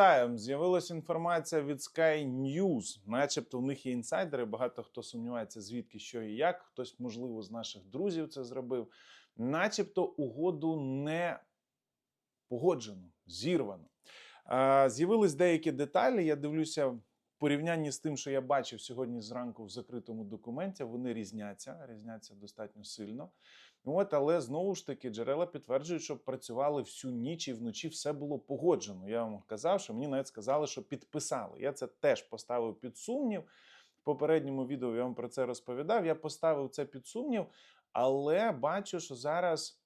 Вітаю! З'явилася інформація від Sky News. Начебто в них є інсайдери. Багато хто сумнівається, звідки що і як. Хтось, можливо, з наших друзів це зробив. Начебто угоду не погоджено, зірвано. З'явились деякі деталі. Я дивлюся в порівнянні з тим, що я бачив сьогодні зранку в закритому документі. Вони різняться, різняться достатньо сильно. От, але знову ж таки джерела підтверджують, що працювали всю ніч і вночі все було погоджено. Я вам казав, що мені навіть сказали, що підписали. Я це теж поставив під сумнів. В попередньому відео я вам про це розповідав. Я поставив це під сумнів, але бачу, що зараз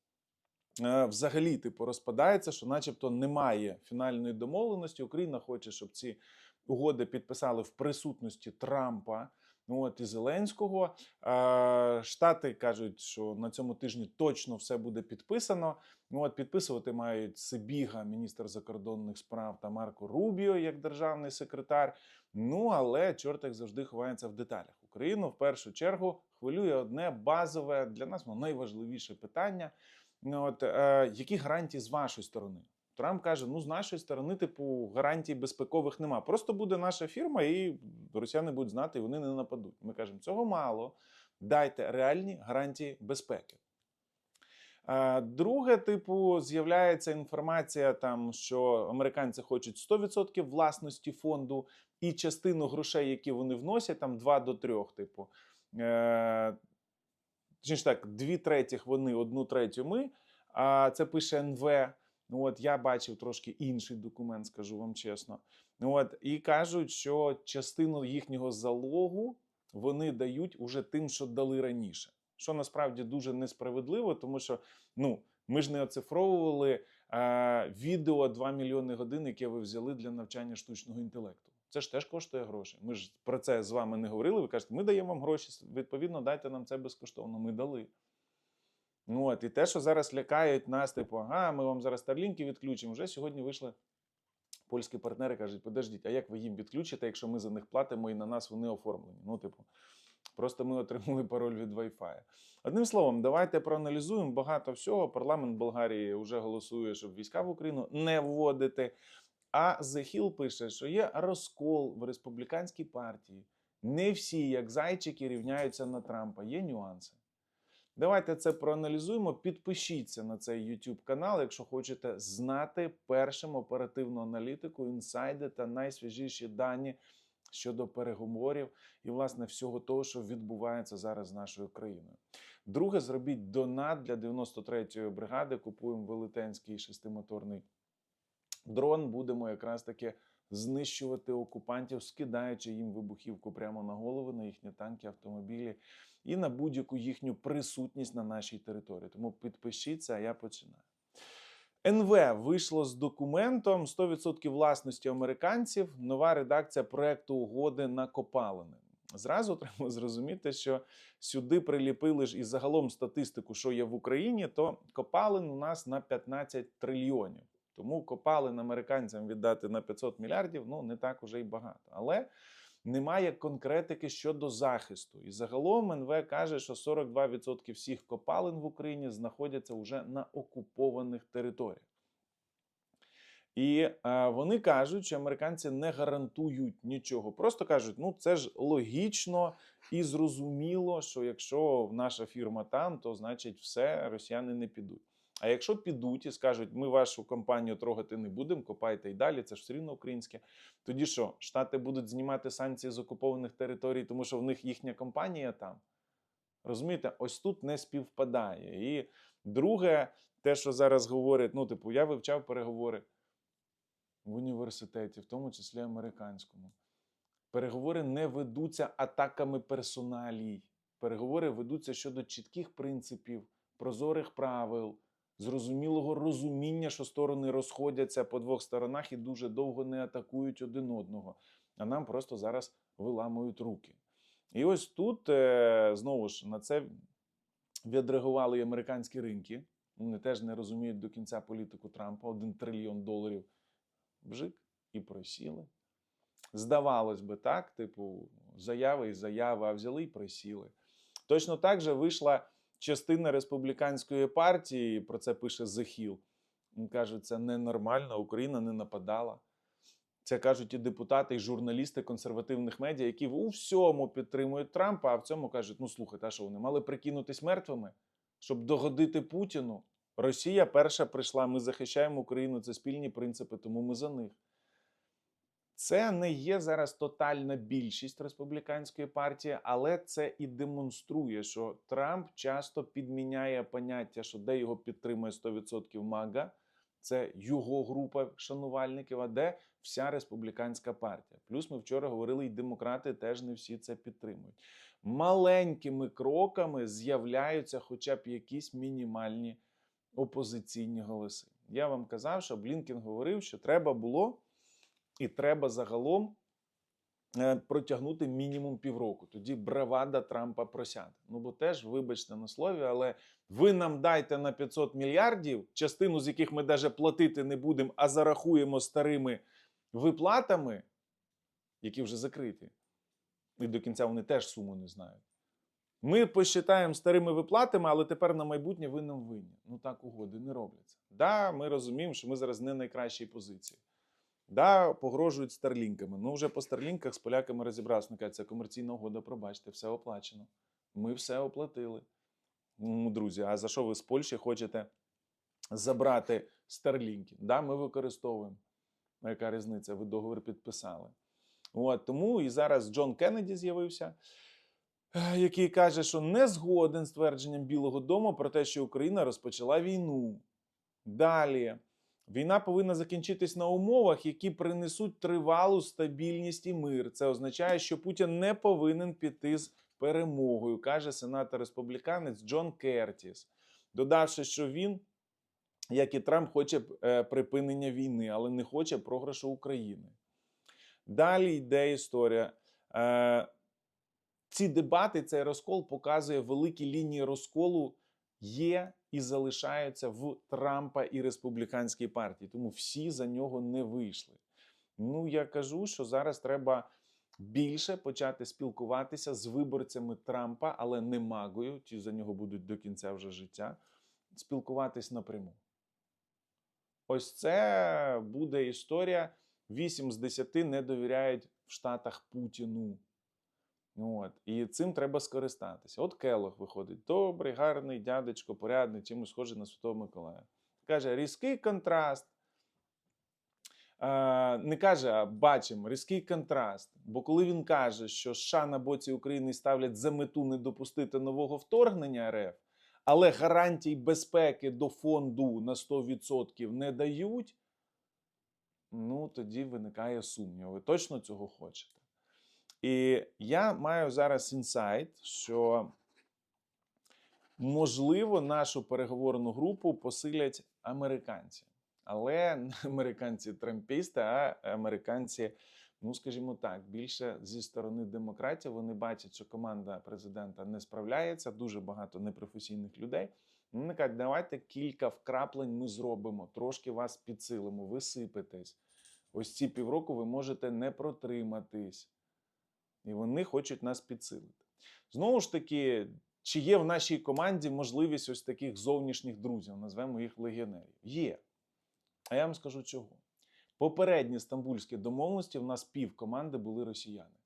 е, взагалі типу розпадається, що, начебто, немає фінальної домовленості. Україна хоче, щоб ці угоди підписали в присутності Трампа. Ну, от і Зеленського. Штати кажуть, що на цьому тижні точно все буде підписано. Ну, от підписувати мають Сибіга, міністр закордонних справ, та Марко Рубіо як державний секретар. Ну але чорт як завжди ховається в деталях. Україну в першу чергу хвилює одне базове для нас воно найважливіше питання. Ну, от е, які гарантії з вашої сторони? Трамп каже: ну з нашої сторони, типу, гарантій безпекових нема. Просто буде наша фірма, і росіяни будуть знати, і вони не нападуть. Ми кажемо, цього мало. Дайте реальні гарантії безпеки. Е, Друге, типу, з'являється інформація, там, що американці хочуть 100% власності фонду і частину грошей, які вони вносять, там 2 до 3, типу. Е, Точніше так, дві третіх вони, одну третю ми. А це пише НВ. Ну, от я бачив трошки інший документ, скажу вам чесно. Ну, от, і кажуть, що частину їхнього залогу вони дають уже тим, що дали раніше. Що насправді дуже несправедливо, тому що ну, ми ж не оцифровували е, відео 2 мільйони годин, яке ви взяли для навчання штучного інтелекту. Це ж теж коштує гроші. Ми ж про це з вами не говорили. Ви кажете, ми даємо вам гроші, відповідно, дайте нам це безкоштовно. Ми дали. Ну от, і те, що зараз лякають нас, типу, ага, ми вам зараз старлінки відключимо. Вже сьогодні вийшли польські партнери, кажуть, подождіть, а як ви їм відключите, якщо ми за них платимо і на нас вони оформлені? Ну, типу, просто ми отримали пароль від Wi-Fi. Одним словом, давайте проаналізуємо багато всього. Парламент Болгарії вже голосує, щоб війська в Україну не вводити. А Hill пише, що є розкол в республіканській партії. Не всі, як зайчики, рівняються на Трампа. Є нюанси. Давайте це проаналізуємо. Підпишіться на цей YouTube канал, якщо хочете знати першим оперативну аналітику, інсайди та найсвіжіші дані щодо переговорів і, власне, всього того, що відбувається зараз з нашою країною. Друге, зробіть донат для 93-ї бригади. Купуємо велетенський шестимоторний дрон. Будемо якраз таки знищувати окупантів, скидаючи їм вибухівку прямо на голови, на їхні танки, автомобілі і на будь-яку їхню присутність на нашій території. Тому підпишіться, а я починаю. НВ вийшло з документом 100% власності американців. Нова редакція проекту угоди на копалини. Зразу треба зрозуміти, що сюди приліпили ж і загалом статистику, що є в Україні, то копалин у нас на 15 трильйонів. Тому копалин американцям віддати на 500 мільярдів ну не так уже й багато. Але немає конкретики щодо захисту. І загалом НВ каже, що 42% всіх копалин в Україні знаходяться вже на окупованих територіях. І е, вони кажуть, що американці не гарантують нічого. Просто кажуть, ну це ж логічно і зрозуміло, що якщо наша фірма там, то значить все, росіяни не підуть. А якщо підуть і скажуть, ми вашу компанію трогати не будемо, копайте і далі, це ж все рівно українське. Тоді що, Штати будуть знімати санкції з окупованих територій, тому що в них їхня компанія там. Розумієте, ось тут не співпадає. І друге, те, що зараз говорять, ну, типу, я вивчав переговори в університеті, в тому числі американському. Переговори не ведуться атаками персоналій. Переговори ведуться щодо чітких принципів, прозорих правил, зрозумілого розуміння, що сторони розходяться по двох сторонах і дуже довго не атакують один одного. А нам просто зараз виламують руки. І ось тут е, знову ж на це відреагували і американські ринки. Вони теж не розуміють до кінця політику Трампа. Один трильйон доларів бжик і просіли. Здавалось би, так, типу, заяви і заяви, а взяли і присіли. Точно так же вийшла частина республіканської партії, про це пише Hill. Він каже, це ненормально, Україна не нападала. Це кажуть і депутати, і журналісти консервативних медіа, які у всьому підтримують Трампа, а в цьому кажуть: ну слухайте, а що вони мали прикинутись мертвими, щоб догодити Путіну. Росія перша прийшла, ми захищаємо Україну, це спільні принципи, тому ми за них. Це не є зараз тотальна більшість республіканської партії, але це і демонструє, що Трамп часто підміняє поняття, що де його підтримує 100% МАГА, це його група шанувальників, а де вся республіканська партія. Плюс ми вчора говорили, і демократи теж не всі це підтримують. Маленькими кроками з'являються хоча б якісь мінімальні опозиційні голоси. Я вам казав, що Блінкен говорив, що треба було і треба загалом е, протягнути мінімум півроку. Тоді бравада Трампа просяде. Ну бо теж, вибачте на слові, але ви нам дайте на 500 мільярдів, частину з яких ми навіть платити не будемо, а зарахуємо старими виплатами, які вже закриті. І до кінця вони теж суму не знають. Ми посчитаємо старими виплатами, але тепер на майбутнє ви нам винні. Ну так угоди не робляться. Да, ми розуміємо, що ми зараз не найкращій позиції. Да, погрожують старлінками. Ну, вже по старлінках з поляками розібрався. Це комерційна угода, пробачте, все оплачено. Ми все оплатили. Ну, друзі, а за що ви з Польщі хочете забрати старлінки? Да, ми використовуємо. Яка різниця? Ви договір підписали. От, тому і зараз Джон Кеннеді з'явився, е, який каже, що не згоден з твердженням Білого Дому про те, що Україна розпочала війну. Далі. Війна повинна закінчитись на умовах, які принесуть тривалу стабільність і мир. Це означає, що Путін не повинен піти з перемогою, каже сенатор республіканець Джон Кертіс, додавши, що він, як і Трамп, хоче е, припинення війни, але не хоче програшу України. Далі йде історія. Е, ці дебати, цей розкол показує великі лінії розколу є і залишаються в Трампа і республіканській партії. Тому всі за нього не вийшли. Ну, я кажу, що зараз треба більше почати спілкуватися з виборцями Трампа, але не магою, ті за нього будуть до кінця вже життя, спілкуватись напряму. Ось це буде історія. 8 з 10 не довіряють в Штатах Путіну. От. І цим треба скористатися. От Келох виходить. Добрий, гарний дядечко, порядний, чимось схожий на Святого Миколая. Каже, різкий контраст. Е, не каже, а бачимо різкий контраст. Бо коли він каже, що США на боці України ставлять за мету не допустити нового вторгнення РФ, але гарантій безпеки до фонду на 100% не дають, ну тоді виникає сумнів. Ви точно цього хочете? І я маю зараз інсайт, що можливо нашу переговорну групу посилять американці. Але не американці трампісти, а американці, ну скажімо так, більше зі сторони демократів вони бачать, що команда президента не справляється, дуже багато непрофесійних людей. Вони кажуть, давайте кілька вкраплень ми зробимо, трошки вас підсилимо, ви сипетесь. Ось ці півроку ви можете не протриматись. І вони хочуть нас підсилити. Знову ж таки, чи є в нашій команді можливість ось таких зовнішніх друзів, назвемо їх легіонерів? Є. А я вам скажу чого. Попередні стамбульські домовленості в нас пів команди були росіяни.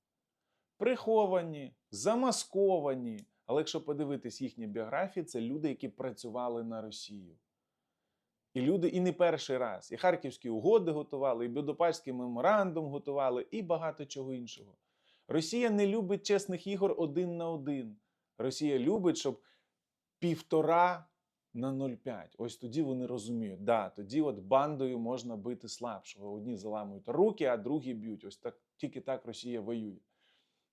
Приховані, замасковані. Але якщо подивитись їхні біографії, це люди, які працювали на Росію. І люди і не перший раз. І Харківські угоди готували, і Будапештський меморандум готували, і багато чого іншого. Росія не любить чесних ігор один на один. Росія любить, щоб півтора на 0,5. Ось тоді вони розуміють, да, тоді от бандою можна бити слабшого. Одні заламують руки, а другі б'ють. Ось так тільки так Росія воює.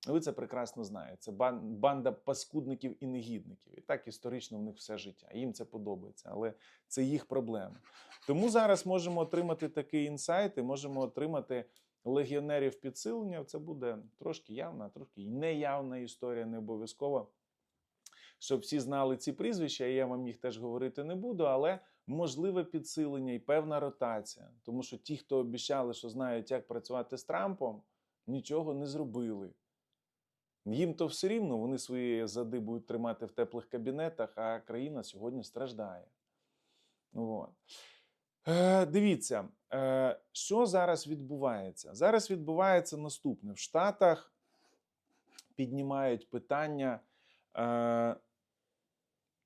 Ви це прекрасно знаєте. Це банда паскудників і негідників. І так історично в них все життя. Їм це подобається, але це їх проблема. Тому зараз можемо отримати такий інсайт і можемо отримати легіонерів підсилення. Це буде трошки явна, трошки неявна історія, не обов'язково. Щоб всі знали ці прізвища, я вам їх теж говорити не буду, але можливе підсилення і певна ротація. Тому що ті, хто обіцяли, що знають, як працювати з Трампом, нічого не зробили. Їм то все рівно, вони свої зади будуть тримати в теплих кабінетах, а країна сьогодні страждає. От. Е, Дивіться, що зараз відбувається? Зараз відбувається наступне: в Штатах піднімають питання, е,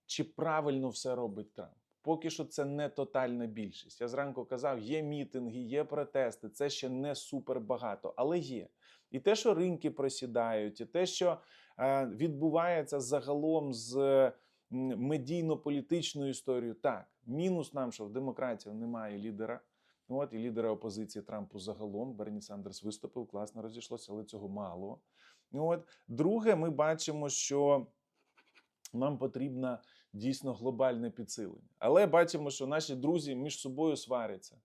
чи правильно все робить Трамп. Поки що це не тотальна більшість. Я зранку казав, є мітинги, є протести, це ще не супер багато, але є. І те, що ринки просідають, і те, що е, відбувається загалом з медійно-політичною історією, так, мінус нам, що в демократії немає лідера. От і лідера опозиції Трампу загалом Берні Сандерс виступив, класно розійшлося, але цього мало. От друге, ми бачимо, що нам потрібно дійсно глобальне підсилення. Але бачимо, що наші друзі між собою сваряться.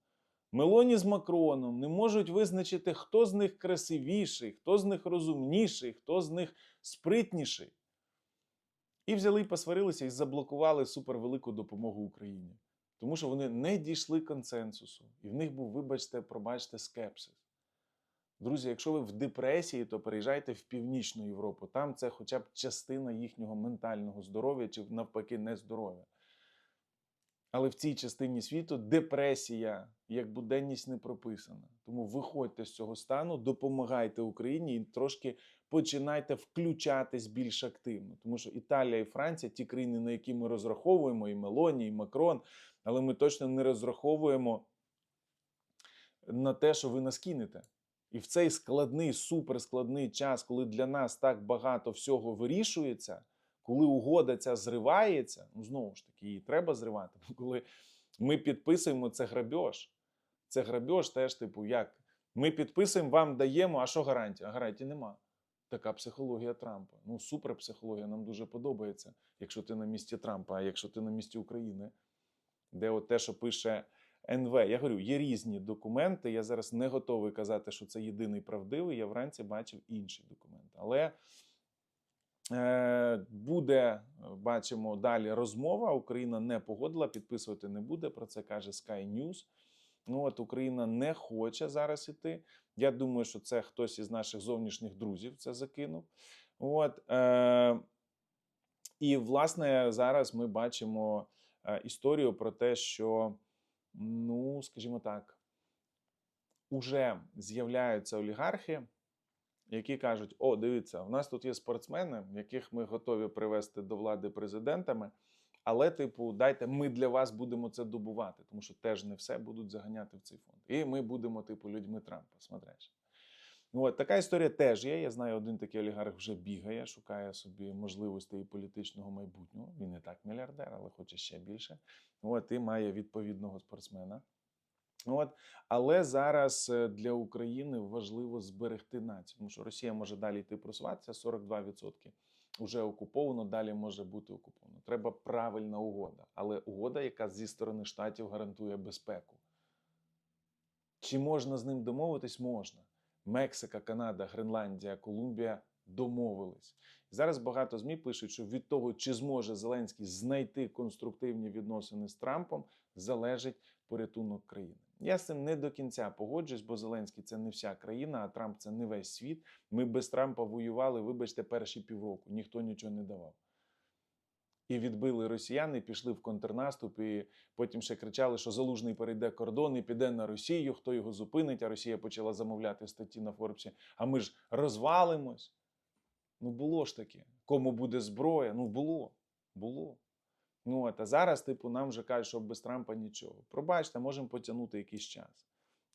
Мелоні з Макроном не можуть визначити, хто з них красивіший, хто з них розумніший, хто з них спритніший. І взяли і посварилися і заблокували супервелику допомогу Україні. Тому що вони не дійшли консенсусу, і в них був, вибачте, пробачте, скепсис. Друзі, якщо ви в депресії, то переїжджайте в Північну Європу. Там це хоча б частина їхнього ментального здоров'я чи навпаки нездоров'я. Але в цій частині світу депресія як буденність не прописана. Тому виходьте з цього стану, допомагайте Україні і трошки починайте включатись більш активно. Тому що Італія і Франція ті країни, на які ми розраховуємо, і Мелоні, і Макрон, але ми точно не розраховуємо на те, що ви нас кинете. І в цей складний, суперскладний час, коли для нас так багато всього вирішується, коли угода ця зривається, ну знову ж таки, її треба зривати. Коли ми підписуємо це грабеж, це грабеж теж, типу, як ми підписуємо, вам даємо, а що гарантія? А гарантії нема. Така психологія Трампа. Ну, супер психологія, нам дуже подобається, якщо ти на місці Трампа, а якщо ти на місці України, де от те, що пише НВ. Я говорю, є різні документи. Я зараз не готовий казати, що це єдиний правдивий. Я вранці бачив інші документи. Але е, буде, бачимо, далі розмова. Україна не погодила, підписувати не буде. Про це каже Sky News. Ну от Україна не хоче зараз іти. Я думаю, що це хтось із наших зовнішніх друзів це закинув. От, е, і, власне, зараз ми бачимо е, історію про те, що, ну, скажімо так, уже з'являються олігархи, які кажуть: о, дивіться, у нас тут є спортсмени, яких ми готові привести до влади президентами. Але, типу, дайте ми для вас будемо це добувати, тому що теж не все будуть заганяти в цей фонд. І ми будемо, типу, людьми Трампа. Смотриш. Ну, от така історія теж є. Я знаю, один такий олігарх вже бігає, шукає собі можливостей політичного майбутнього. Він не так мільярдер, але хоче ще більше. От і має відповідного спортсмена. От, але зараз е, для України важливо зберегти націю, тому що Росія може далі йти просуватися 42% вже окуповано, далі може бути окуповано. Треба правильна угода, але угода, яка зі сторони штатів гарантує безпеку. Чи можна з ним домовитись? Можна. Мексика, Канада, Гренландія, Колумбія домовились. Зараз багато ЗМІ пишуть, що від того, чи зможе Зеленський знайти конструктивні відносини з Трампом, залежить порятунок країни. Я з цим не до кінця погоджуюсь, бо Зеленський це не вся країна, а Трамп це не весь світ. Ми без Трампа воювали, вибачте, перші півроку. Ніхто нічого не давав. І відбили росіяни, пішли в контрнаступ, і потім ще кричали, що Залужний перейде кордон і піде на Росію, хто його зупинить, а Росія почала замовляти статті на Форбсі. А ми ж розвалимось. Ну, було ж таке. Кому буде зброя? Ну, було. Було. Ну, от, а зараз, типу, нам вже кажуть, що без Трампа нічого. Пробачте, можемо потягнути якийсь час.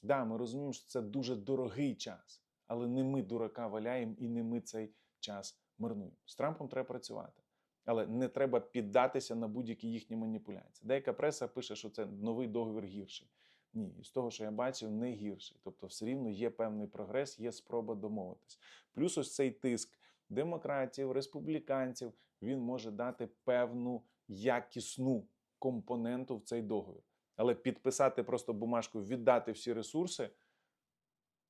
Да, ми розуміємо, що це дуже дорогий час, але не ми дурака валяємо і не ми цей час марнуємо. З Трампом треба працювати. Але не треба піддатися на будь-які їхні маніпуляції. Деяка преса пише, що це новий договір гірший. Ні, з того, що я бачив, не гірший. Тобто, все рівно є певний прогрес, є спроба домовитись. Плюс ось цей тиск демократів, республіканців він може дати певну якісну компоненту в цей договір. Але підписати просто бумажку, віддати всі ресурси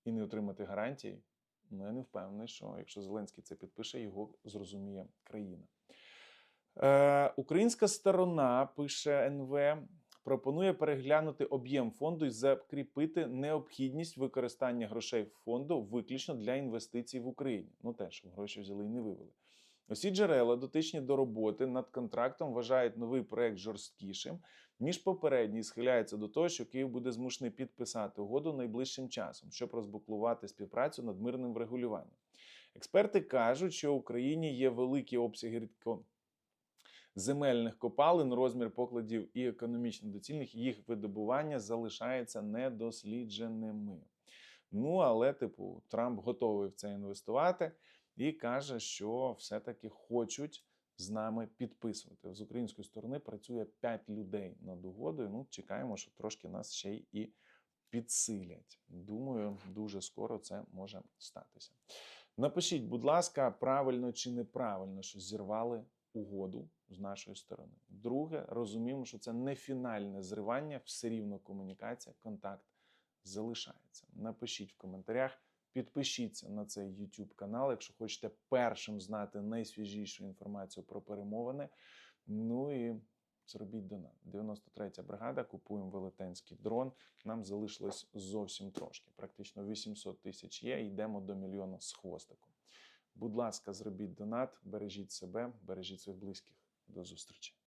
і не отримати гарантії. Ну, я не впевнений, що якщо Зеленський це підпише, його зрозуміє країна. Е, Українська сторона пише НВ. Пропонує переглянути об'єм фонду і закріпити необхідність використання грошей фонду виключно для інвестицій в Україні. Ну теж гроші взяли і не вивели. Усі джерела, дотичні до роботи над контрактом, вважають новий проект жорсткішим, ніж попередній, і схиляються до того, що Київ буде змушений підписати угоду найближчим часом, щоб розблокувати співпрацю над мирним врегулюванням. Експерти кажуть, що в Україні є великі обсяги рідко земельних копалин, розмір покладів і економічно доцільних їх видобування залишається недослідженими. Ну, але, типу, Трамп готовий в це інвестувати і каже, що все-таки хочуть з нами підписувати. З української сторони працює 5 людей над угодою. Ну, чекаємо, що трошки нас ще й і підсилять. Думаю, дуже скоро це може статися. Напишіть, будь ласка, правильно чи неправильно, що зірвали угоду з нашої сторони. Друге, розуміємо, що це не фінальне зривання, все рівно комунікація, контакт залишається. Напишіть в коментарях, підпишіться на цей YouTube канал, якщо хочете першим знати найсвіжішу інформацію про перемовини. Ну і зробіть донат. 93-я бригада, купуємо велетенський дрон. Нам залишилось зовсім трошки. Практично 800 тисяч є. Йдемо до мільйона з хвостиком. Будь ласка, зробіть донат, бережіть себе, бережіть своїх близьких. До зустрічі.